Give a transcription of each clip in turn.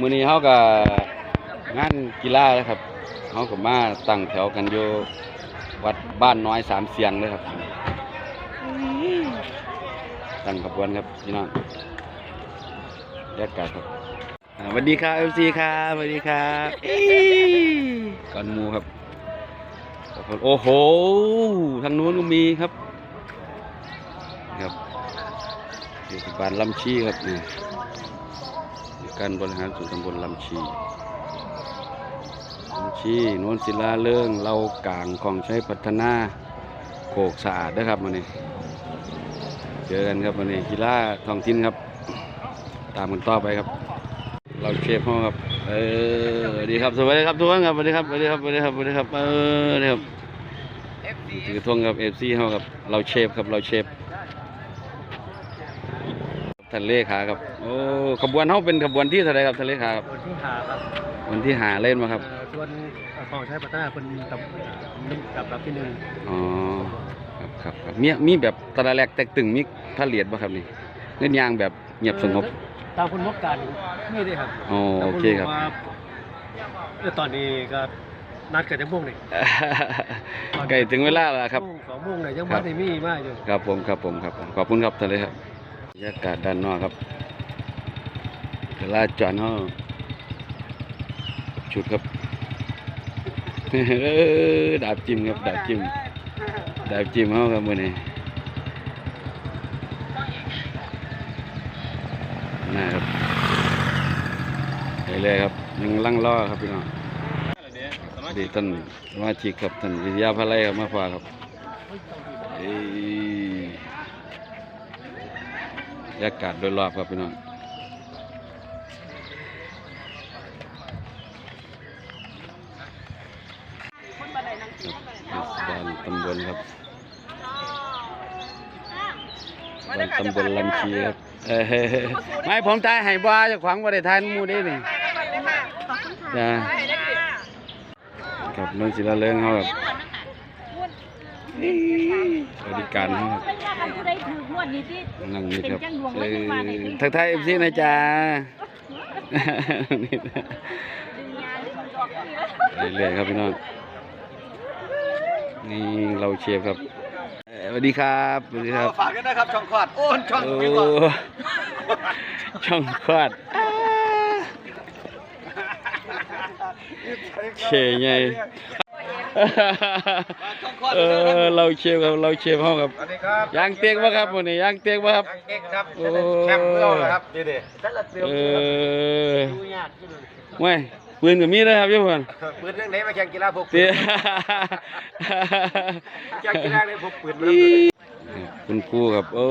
มื้อนี้เฮาก็งานกีฬาแล้วครับเฮาก็มาตั้งแถวกันอยู่วัดบ้านน้อยสามเสียงเลยครับตั้งขบวนครับพี่น้องบรรยากาศครับอ่าสวัสดีครับ FC ครับสวัสดีครับอี้ก่อนหมูครับโอ้โห ทางนู้นก็มีครับ ครับเทศบาลลำชีครับนี่ การบริหารส่วนตำบลลำชีลำชีโนนศิลาเรื่องเรากลางของใช้พัฒนาโขกสะอาดนะครับมันนี่เจอกันครับวันนี้กีฬาท้องถิ่นครับ ตามกันต่อไปครับ เราเชฟห้องครับเออสวัสดีครับสวัสดีครับทุกคนครับสวัสดีครับสวัสดีครับสวัสดีครับสวัสดีครับเออสวัสดีครับถือทงครับเอฟซีห้องครับเราเชฟครับเราเชฟ ทะเลขาครับ โอ้ขบวนเขาเป็นขบวนที่เท่าไหรครับทะเลขาครับคนที่หาครับวันที่หาเล่นมาครับ เอ่อส่วนเอ่อของใช้พัฒนาคนกับกับรับที่หนึ่งอ๋อ ครับครับครับมีมีแบบตะละแลกแตกตึงมีพาเหลียดบ่ครับนี่เงินยางแบบเงียบสงบ ตามคุณมกการนี่ด้วยครับอ๋อโอเคครับ แต่ผมว่าเออตอนนี้ก็นัดกันจะม่วงนี่ใกล้ถึงเวลาแล้วครับโมงสองโมงเนี่ยยังครัมาบ ได้มีมากอยู่ ครับผมครับผมครับผมขอบคุณครับท่านเลยครับ บรรยากาศด้านนอกครับเวลาจอดเขาชุดครับดาบจิ้มครับดาบจิ้มดาบจิ้มเขาครับมื่อนี้น่าครับไปเลยครับยังลั่งล้อครับพี่น้องดีท่านสมาชิกครับท่านวิทยาภาลัยครับมาฝาครับเอ้ บรรยากาศโดยรอบครับพี่น้องครับบ้านตำบลครับบ้านตำบลลำชีครับเอ้ยไม่ผมทายให้บ้าเจะขวางบ่ได้ทายหมูได้นี่จ้าครับนนศิลาเลิงเขาครับ บริการเขาครับเป็นว่ามันผู้ใดถืองวดนี้ที่นั่งนี่ครับเป็นจังหวะเอว่าจะมาในอนี้ทักทายเอฟซีนะจ๊ะนี่นะดึงงานดึงดอกนี่แล้วเรื่อยๆครับพี่น้อง นี่เราเชียร์ครับเอ่อสวัสดีครับสวัสดีครับ ฝากกันนะครับช่องคลอดโอ้ช่องโอ้นี้ก่อนช่องควาดเชยไง เออเราเชียร์ครับเราเชียร์ห้องครับสวัสดีครับยางเตียงวะครับวันนี้ยางเตียงวะครับเก่งครับโอ้แชมป์เราเหรอครับดีดีแต่ละเตียวเออดูยากที่สุดไม่ปืนกับมีดนะครับพี่พลปืนเรื่องไหนมาแข่งกีฬาพกปืเตี้ยนแข่งกีฬาเลยพกปืนมาแล้วคุณครูครับโอ้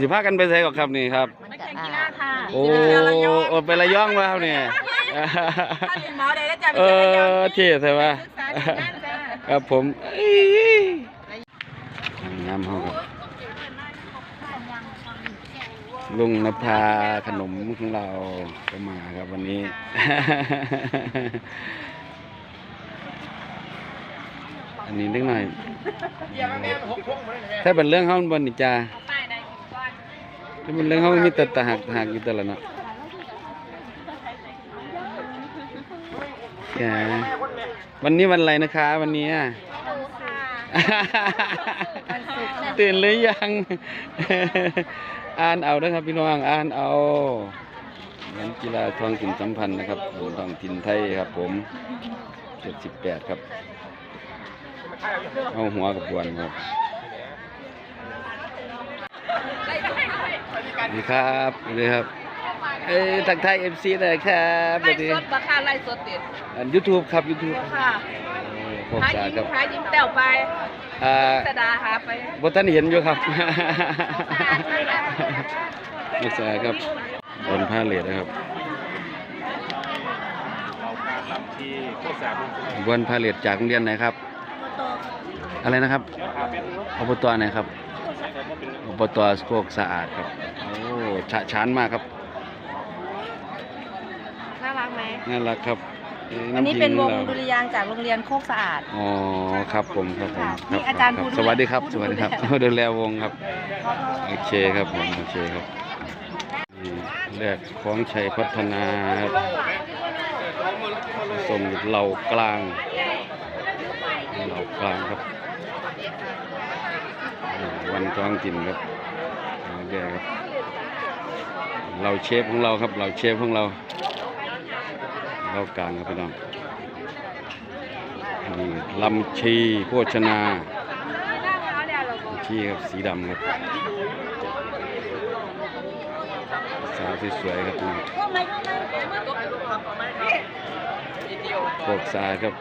สิพากันไปใส่กับครับนี่ครับมาแข่งกีฬาค่ะโอ้โอ้ไประยองมาครับเนี่ยถ้าเป็นหมอใดแล้วจะเออเท่ใช่ปะศึกษาที่นั่นจ้า ครับผมงามเฮาครับลุงนภาขนมของเราก็มาครับวันนี้ อันนี้เล็กหน่อย ถ้าเป็นเรื่องเฮาบนนิจาป้าถ้าเป็นเรื่องเฮามีแต่ตะหักหักอยู่แต่ละเนาะแก วันนี้วันอะไรนะคะวันนี้อะดูค่ะตื่นหรือยัง อ่านเอานะครับพี่น้องอ่านเอางานกีฬาท้องถิ่นสัมพันธ์นะครับท้องถิ่นไทยครับ ผม78ครับ เอาหัวกับวนครับสวัสดีครับสวัสดีครับ เอ้ยทักทายเอฟซีเลยครับสไล่วัสดีสดราคาไล่สดติดอันยูทูบครับยูทูบค่ะโอ้โหหาสายิ้มครับหายิ้มแต้วไปอ่าสดาหาไปบ่ท่านเห็นอยู่ครับนักศึกษาครับบนผ้าเหลือนะครับบนผ้าเหลือจากโรงเรียนไหนครับ อะไรนะครับอบตไหนครับอบตโคกสะอาดครับ โอ้ฉะฉานมากครับ น่ารักไหม น่ารักครับเยอันนี้เป็นวงำดุจิ้มริยางค์จากโรงเรียนโคกสะอาด อ๋อครับผมครับผมค่ะคมีบอาจารย์คบผู้ดูสวัสดีครับ ผู้สดูวัสดีครับแล ดูแลวงครับ โอเคครับผมโอเคครับนี่แรกของชัยพัฒนาครับสมเหล่ากลางเหล่ากลางครับอ่าวันท้องถิ่นครับโอเคครับเราเชฟของเราครับเราเชฟของเรา เรากลางครับพี่น้องนี่ลำชีโภชนาชีครับสีดำครับสาวสวยๆครับพี่น้องโขกสายครับ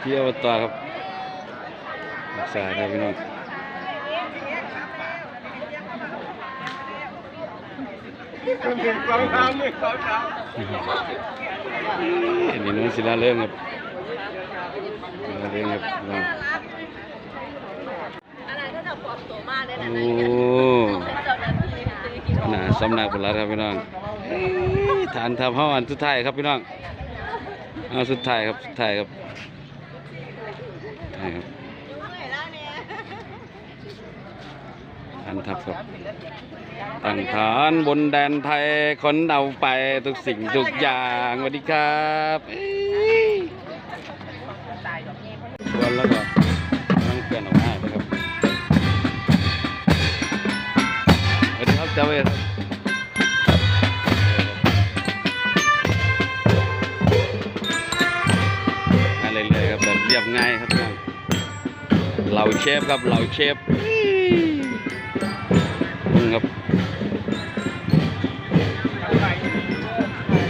ที่อบตาครับโขกสายครับพี่น้องอันนี้น้องศิลาเรื่อง ครับศิลาเรื่องครับน้องอันนั้นก็จะปลอมตัวมากเลยโอ้นะเจ้าหน้าที่ตีกี่ขนาดสำนักบุรัครับพี่น้องเอ้ยฐานทัพเฮาอันสุดท้ายครับพี่น้องเอาสุดท้ายครับสุดท้ายครับใช่ครับ ฐานทัพครับตั้งฐานบนแดนไทยคนเอาไปทุกสิ่งทุกอย่างสวัสดีครับวันแล้วก็ต้องเปลี่ยนออกมาครับสวัสดีครับเจ้าเวทครับงานเลยๆครับแบบเรียบง่ายครับเหล่าเชฟครับเหล่าเชฟ นี่ครับ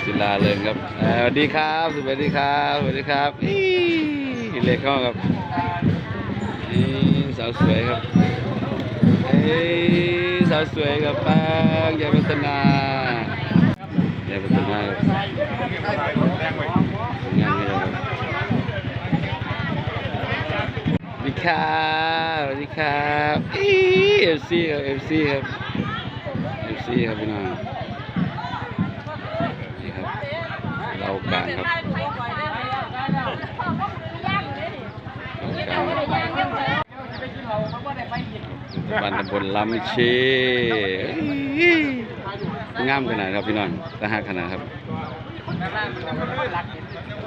ศิลาเลยครับสวัสดีครับสวัสดีครับสวัสดีครับอี้เล็กเข้าครับนี่สาวสวยครับเอ้สาวสวยครับป้างยายพัฒนายายพัฒนาครับงานนี้ครับสวัสดีครับสวัสดีครับอีเอฟซีครับเอฟซีครับ ซีครับพี่น้องนี่ครับเรากางครับบ้านตำบลลำชีงามขนาดครับพี่น้องตาหักขนาดครับ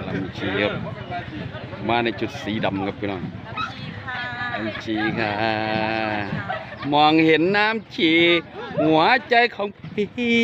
ลำชีครับมาในจุดสีดำครับพี่น้องลำชีค่ะ มองเห็นน้ำฉี่หัวใจของพี่